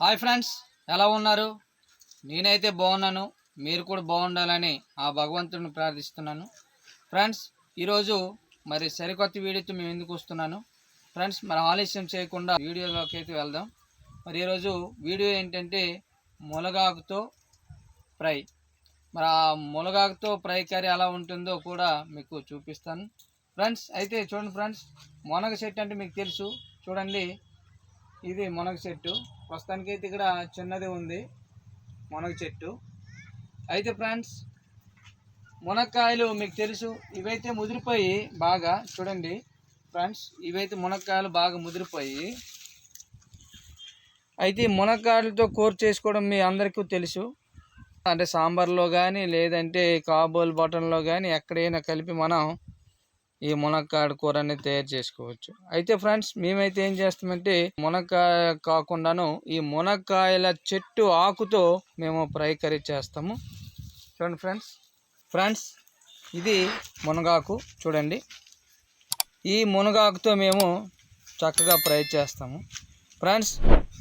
Hi friends ఎలా ఉన్నారు? నేనైతే బాగున్నాను. మీరు కూడా బాగుండాలని ఆ భగవంతుడిని ప్రార్థిస్తున్నాను. ఫ్రెండ్స్ ఈరోజు మరి సరికొత్త వీడియోతో మేము ఎందుకు వస్తున్నాను? ఫ్రెండ్స్ మరి ఆలస్యం చేయకుండా వీడియోలోకి అయితే వెళ్దాం. మరి ఈరోజు వీడియో ఏంటంటే మునగాకుతో ఫ్రై. మరి ఆ మునగాకుతో ఫ్రై కర్రీ ఎలా ఉంటుందో కూడా మీకు చూపిస్తాను. ఫ్రెండ్స్ అయితే చూడండి ఫ్రెండ్స్ మునగ చెట్టు అంటే మీకు తెలుసు. చూడండి ఇది మునగ చెట్టు. ప్రస్తుతానికి అయితే ఇక్కడ చిన్నది ఉంది. మునగ చెట్టు. అయితే ఫ్రెండ్స్ మునక్కాయలు మీకు తెలుసు ఇవైతే ముదిరిపోయి బాగా చూడండి. ఫ్రెండ్స్ ఇవైతే మునక్కాయలు బాగా ముదిరిపోయి. అయితే మునక్కాయలతో కూర చేసుకోవడం మీ అందరికీ తెలుసు. అంటే సాంబార్లో కానీ లేదంటే కాబోల్ బటన్లో కానీ ఎక్కడైనా కలిపి మనం ఈ మునక్కాడ కూర అనేది తయారు చేసుకోవచ్చు. అయితే ఫ్రెండ్స్ మేమైతే ఏం చేస్తామంటే మునక్కాయ కాకుండాను ఈ మునక్కాయల చెట్టు ఆకుతో మేము ఫ్రై కర్రీ చేస్తాము. చూడండి ఫ్రెండ్స్. ఫ్రెండ్స్ ఇది మునగాకు. చూడండి. ఈ మునగాకుతో మేము చక్కగా ఫ్రై చేస్తాము. ఫ్రెండ్స్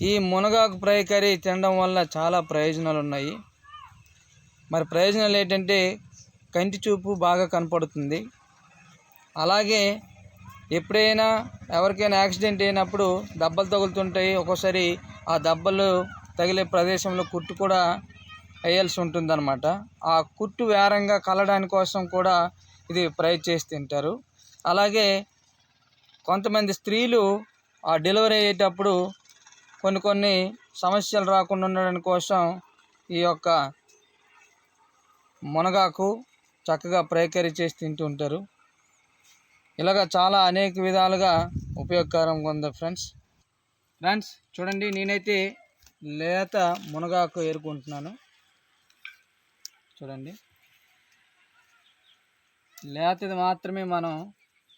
ఈ మునగాకు ఫ్రై కర్రీ తినడం వల్ల చాలా ప్రయోజనాలు ఉన్నాయి. మరి ప్రయోజనాలు ఏంటంటే కంటి చూపు బాగా కనపడుతుంది. అలాగే ఎప్పుడైనా ఎవరికైనా యాక్సిడెంట్ అయినప్పుడు దెబ్బలు తగులుతుంటాయి. ఒక్కోసారి ఆ దెబ్బలు తగిలే ప్రదేశంలో కుట్టు కూడా వేయాల్సి ఉంటుందన్నమాట. ఆ కుట్టు వేరంగా కలడానికి కోసం కూడా ఇది ఫ్రై చేసి తింటారు అలాగే కొంతమంది స్త్రీలు ఆ డెలివరీ అయ్యేటప్పుడు కొన్ని కొన్ని సమస్యలు రాకుండా ఉండడం కోసం ఈ యొక్క మునగాకు చక్కగా ప్రైకరీ చేసి తింటూ ఉంటారు. ఇలాగ చాలా అనేక విధాలుగా ఉపయోగకరంగా ఉంది ఫ్రెండ్స్ ఫ్రెండ్స్ చూడండి నేనైతే లేత మునగాకు ఏరుకుంటున్నాను. చూడండి. లేతది మాత్రమే మనం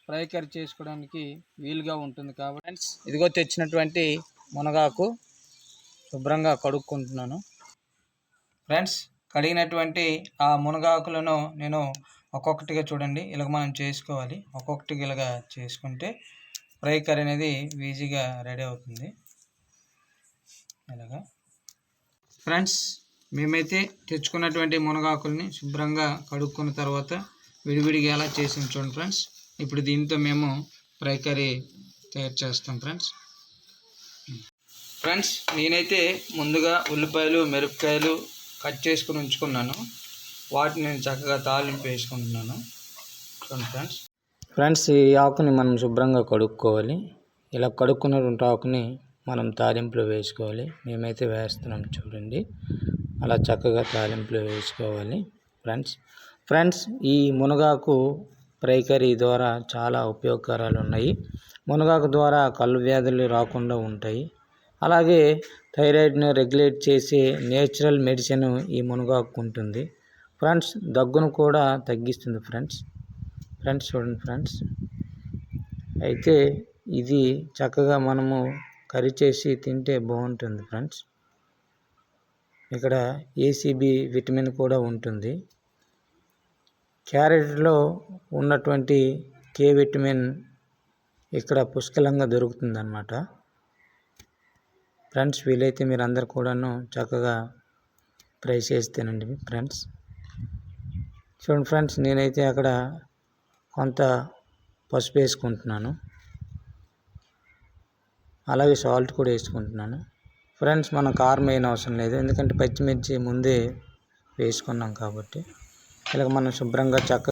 ఫ్రై కర్రీ చేసుకోవడానికి వీలుగా ఉంటుంది కాబట్టి. ఫ్రెండ్స్ ఇదిగో తెచ్చినటువంటి మునగాకు శుభ్రంగా కడుక్కుంటున్నాను. ఫ్రెండ్స్ కడిగినటువంటి ఆ మునగాకులను నేను ఒక్కొక్కటిగా చూడండి. ఇలాగ మనం చేసుకోవాలి. ఒక్కొక్కటిగా ఇలాగ చేసుకుంటే ఫ్రై కర్రీ అనేది ఈజీగా రెడీ అవుతుంది. ఇలాగా. ఫ్రెండ్స్ మేమైతే తెచ్చుకున్నటువంటి మునగాకుల్ని శుభ్రంగా కడుక్కున్న తర్వాత విడివిడిగా ఎలా చేసి చూడండి ఫ్రెండ్స్. ఇప్పుడు దీంతో మేము ఫ్రై కర్రీ తయారు చేస్తాం ఫ్రెండ్స్. ఫ్రెండ్స్ నేనైతే ముందుగా ఉల్లిపాయలు మిరపకాయలు కట్ చేసుకుని ఉంచుకున్నాను. వాటిని నేను చక్కగా తాలింపు వేసుకుంటున్నాను. చూడండి ఫ్రెండ్స్. ఫ్రెండ్స్ ఈ ఆకుని మనం శుభ్రంగా కడుక్కోవాలి. ఇలా కడుక్కున్నటువంటి ఆకుని మనం తాలింపులో వేసుకోవాలి. మేమైతే వేస్తున్నాం చూడండి. అలా చక్కగా తాలింపులో వేసుకోవాలి. ఫ్రెండ్స్ ఫ్రెండ్స్ ఈ మునగాకు ప్రైకరీ ద్వారా చాలా ఉపయోగకరాలు ఉన్నాయి. మునగాకు ద్వారా కళ్ళు వ్యాధులు రాకుండా ఉంటాయి. అలాగే థైరాయిడ్ని రెగ్యులేట్ చేసే నేచురల్ మెడిసిన్ ఈ మునగాకు ఉంటుంది. ఫ్రెండ్స్ దగ్గును కూడా తగ్గిస్తుంది ఫ్రెండ్స్. ఫ్రెండ్స్ చూడండి ఫ్రెండ్స్. అయితే ఇది చక్కగా మనము కర్రీ చేసి తింటే బాగుంటుంది ఫ్రెండ్స్. ఇక్కడ ఏసీబీ విటమిన్ కూడా ఉంటుంది. క్యారెట్లో ఉన్నటువంటి కే విటమిన్ ఇక్కడ పుష్కలంగా దొరుకుతుంది అన్నమాట ఫ్రెండ్స్ వీలైతే మీరు అందరు కూడాను చక్కగా ఫ్రై చేసి తినండి ఫ్రెండ్స్. చూడండి ఫ్రెండ్స్ నేనైతే అక్కడ కొంత పసుపు వేసుకుంటున్నాను. అలాగే సాల్ట్ కూడా వేసుకుంటున్నాను. ఫ్రెండ్స్ మనం కారం వేయని అవసరం లేదు. ఎందుకంటే పచ్చిమిర్చి ముందే వేసుకున్నాం కాబట్టి. ఇలాగ మనం శుభ్రంగా చక్క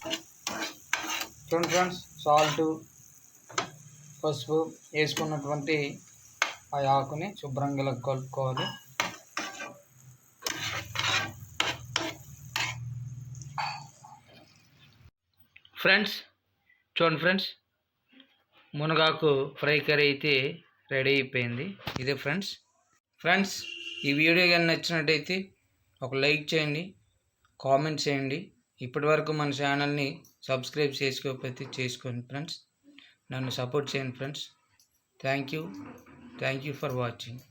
చూడండి ఫ్రెండ్స్ సాల్ట్ పసుపు వేసుకున్నటువంటి ఆ ఆకుని శుభ్రంగా ఇలా కలుపుకోవాలి. ఫ్రెండ్స్ చూడండి ఫ్రెండ్స్ మునగాకు ఫ్రై కర్రీ అయితే రెడీ అయిపోయింది. ఇదే ఫ్రెండ్స్ ఫ్రెండ్స్ ఈ వీడియో కానీ నచ్చినట్టయితే ఒక లైక్ చేయండి కామెంట్ చేయండి. ఇప్పటి వరకు మన ఛానల్ని సబ్స్క్రైబ్ చేసుకోకపోతే చేసుకోండి ఫ్రెండ్స్. నన్ను సపోర్ట్ చేయండి friends. Thank you thank you for watching.